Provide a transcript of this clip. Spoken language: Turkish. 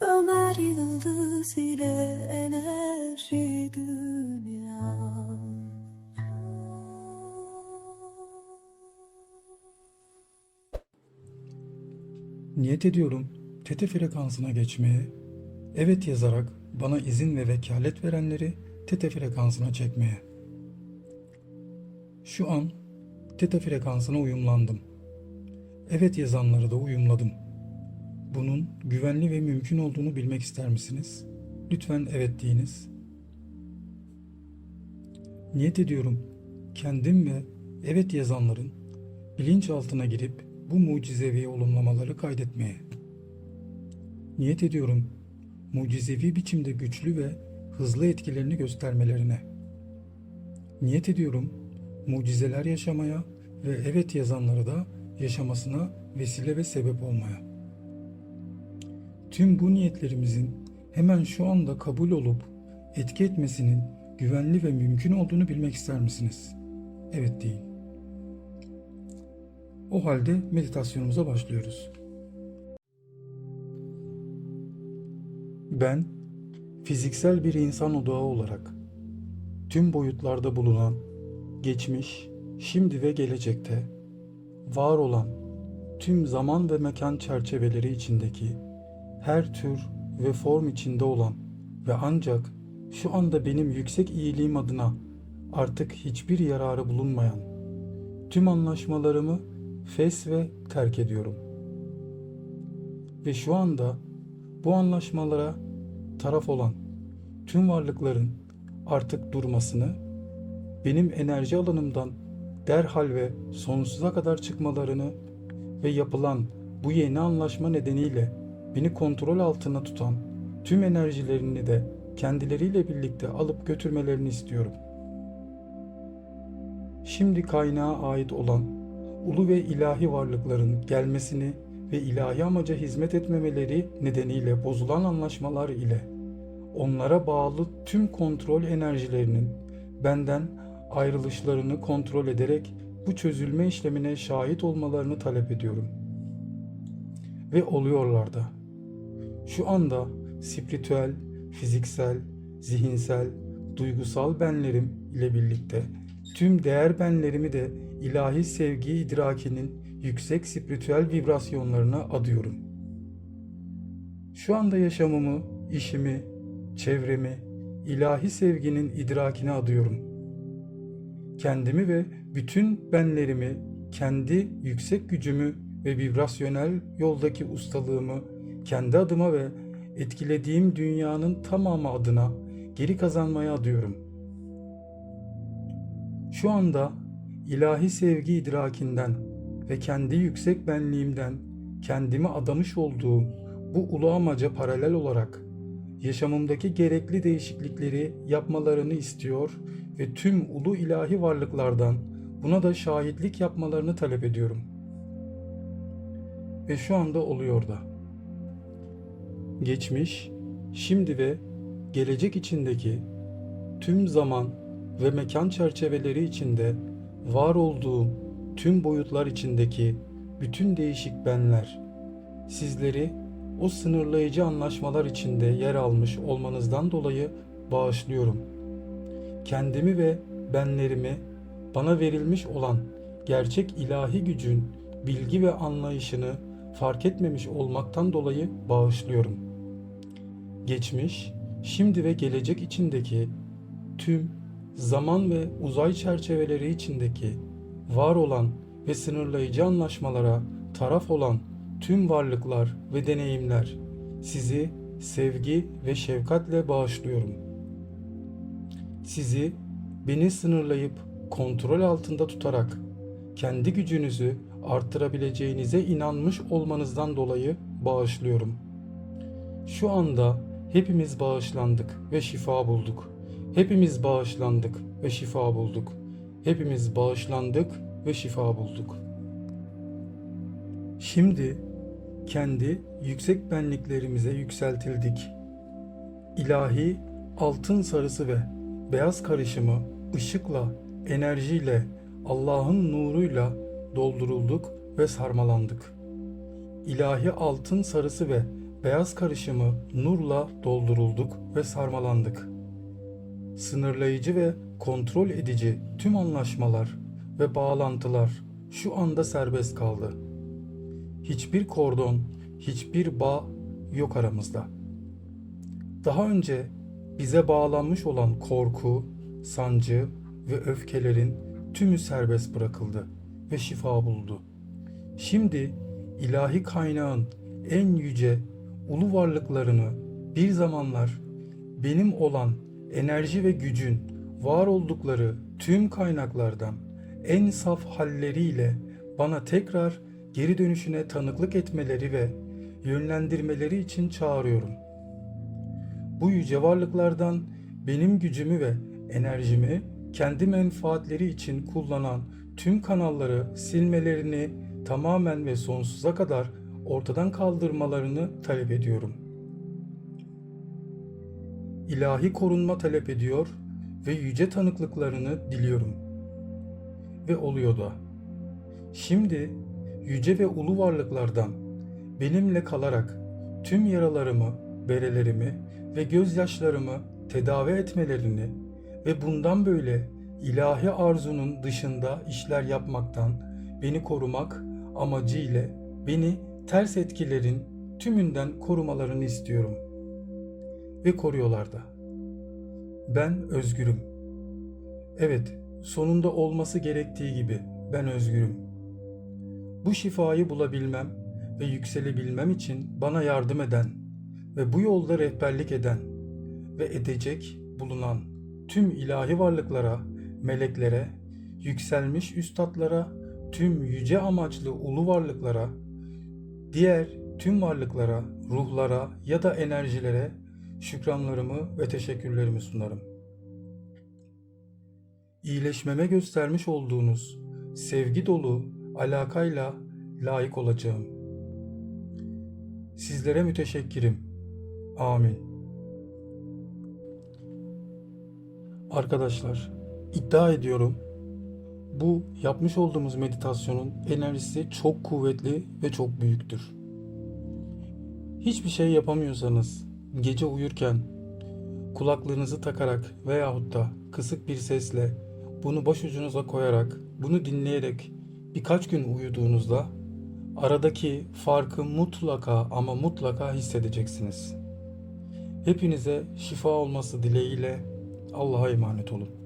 Ömer Yıldız ile Enerji Dünya Niyet ediyorum tete frekansına geçmeye, evet yazarak bana izin ve vekalet verenleri tete frekansına çekmeye. Şu an tete frekansına uyumlandım. Evet yazanları da uyumladım. Bunun güvenli ve mümkün olduğunu bilmek ister misiniz? Lütfen evet deyiniz. Niyet ediyorum kendim ve evet yazanların bilinçaltına girip bu mucizevi olumlamaları kaydetmeye. Niyet ediyorum mucizevi biçimde güçlü ve hızlı etkilerini göstermelerine. Niyet ediyorum mucizeler yaşamaya ve evet yazanları da yaşamasına vesile ve sebep olmaya. Tüm bu niyetlerimizin hemen şu anda kabul olup etki etmesinin güvenli ve mümkün olduğunu bilmek ister misiniz? Evet deyin. O halde meditasyonumuza başlıyoruz. Ben fiziksel bir insan odağı olarak tüm boyutlarda bulunan geçmiş, şimdi ve gelecekte var olan tüm zaman ve mekan çerçeveleri içindeki her tür ve form içinde olan ve ancak şu anda benim yüksek iyiliğim adına artık hiçbir yararı bulunmayan tüm anlaşmalarımı fes ve terk ediyorum. Ve şu anda bu anlaşmalara taraf olan tüm varlıkların artık durmasını, benim enerji alanımdan derhal ve sonsuza kadar çıkmalarını ve yapılan bu yeni anlaşma nedeniyle beni kontrol altına tutan tüm enerjilerini de kendileriyle birlikte alıp götürmelerini istiyorum. Şimdi kaynağa ait olan ulu ve ilahi varlıkların gelmesini ve ilahi amaca hizmet etmemeleri nedeniyle bozulan anlaşmalar ile onlara bağlı tüm kontrol enerjilerinin benden ayrılışlarını kontrol ederek bu çözülme işlemine şahit olmalarını talep ediyorum. Ve oluyorlar da. Şu anda spiritüel, fiziksel, zihinsel, duygusal benlerim ile birlikte tüm değer benlerimi de ilahi sevgi idrakinin yüksek spiritüel vibrasyonlarına adıyorum. Şu anda yaşamımı, işimi, çevremi ilahi sevginin idrakine adıyorum. Kendimi ve bütün benlerimi, kendi yüksek gücümü ve vibrasyonel yoldaki ustalığımı kendi adıma ve etkilediğim dünyanın tamamı adına geri kazanmaya adıyorum. Şu anda ilahi sevgi idrakinden ve kendi yüksek benliğimden kendimi adamış olduğum bu ulu amaca paralel olarak yaşamımdaki gerekli değişiklikleri yapmalarını istiyor ve tüm ulu ilahi varlıklardan buna da şahitlik yapmalarını talep ediyorum. Ve şu anda oluyor da. Geçmiş, şimdi ve gelecek içindeki tüm zaman ve mekan çerçeveleri içinde var olduğum tüm boyutlar içindeki bütün değişik benler sizleri o sınırlayıcı anlaşmalar içinde yer almış olmanızdan dolayı bağışlıyorum. Kendimi ve benlerimi bana verilmiş olan gerçek ilahi gücün bilgi ve anlayışını fark etmemiş olmaktan dolayı bağışlıyorum. Geçmiş, şimdi ve gelecek içindeki tüm zaman ve uzay çerçeveleri içindeki var olan ve sınırlayıcı anlaşmalara taraf olan tüm varlıklar ve deneyimler sizi sevgi ve şefkatle bağışlıyorum. Sizi beni sınırlayıp kontrol altında tutarak kendi gücünüzü arttırabileceğinize inanmış olmanızdan dolayı bağışlıyorum. Şu anda hepimiz bağışlandık ve şifa bulduk. Hepimiz bağışlandık ve şifa bulduk. Hepimiz bağışlandık ve şifa bulduk. Şimdi kendi yüksek benliklerimize yükseltildik. İlahi altın sarısı ve beyaz karışımı ışıkla, enerjiyle, Allah'ın nuruyla doldurulduk ve sarmalandık. İlahi altın sarısı ve beyaz karışımı nurla doldurulduk ve sarmalandık. Sınırlayıcı ve kontrol edici tüm anlaşmalar ve bağlantılar şu anda serbest kaldı. Hiçbir kordon, hiçbir bağ yok aramızda. Daha önce bize bağlanmış olan korku, sancı ve öfkelerin tümü serbest bırakıldı ve şifa buldu. Şimdi ilahi kaynağın en yüce ulu varlıklarını bir zamanlar benim olan enerji ve gücün var oldukları tüm kaynaklardan en saf halleriyle bana tekrar geri dönüşüne tanıklık etmeleri ve yönlendirmeleri için çağırıyorum. Bu yüce varlıklardan benim gücümü ve enerjimi kendi menfaatleri için kullanan tüm kanalları silmelerini tamamen ve sonsuza kadar ortadan kaldırmalarını talep ediyorum. İlahi korunma talep ediyor ve yüce tanıklıklarını diliyorum. Ve oluyor da. Şimdi yüce ve ulu varlıklardan benimle kalarak tüm yaralarımı, berelerimi ve gözyaşlarımı tedavi etmelerini ve bundan böyle ilahi arzunun dışında işler yapmaktan beni korumak amacıyla beni ters etkilerin tümünden korumalarını istiyorum. Ve koruyorlar da. Ben özgürüm. Evet, sonunda olması gerektiği gibi ben özgürüm. Bu şifayı bulabilmem ve yükselebilmem için bana yardım eden ve bu yolda rehberlik eden ve edecek bulunan tüm ilahi varlıklara, meleklere, yükselmiş üstadlara, tüm yüce amaçlı ulu varlıklara, diğer tüm varlıklara, ruhlara ya da enerjilere şükranlarımı ve teşekkürlerimi sunarım. İyileşmeme göstermiş olduğunuz sevgi dolu alakayla layık olacağım. Sizlere müteşekkirim. Amin. Arkadaşlar, iddia ediyorum bu yapmış olduğumuz meditasyonun enerjisi çok kuvvetli ve çok büyüktür. Hiçbir şey yapamıyorsanız gece uyurken kulaklığınızı takarak veyahut da kısık bir sesle bunu başucunuza koyarak bunu dinleyerek birkaç gün uyuduğunuzda aradaki farkı mutlaka ama mutlaka hissedeceksiniz. Hepinize şifa olması dileğiyle Allah'a emanet olun.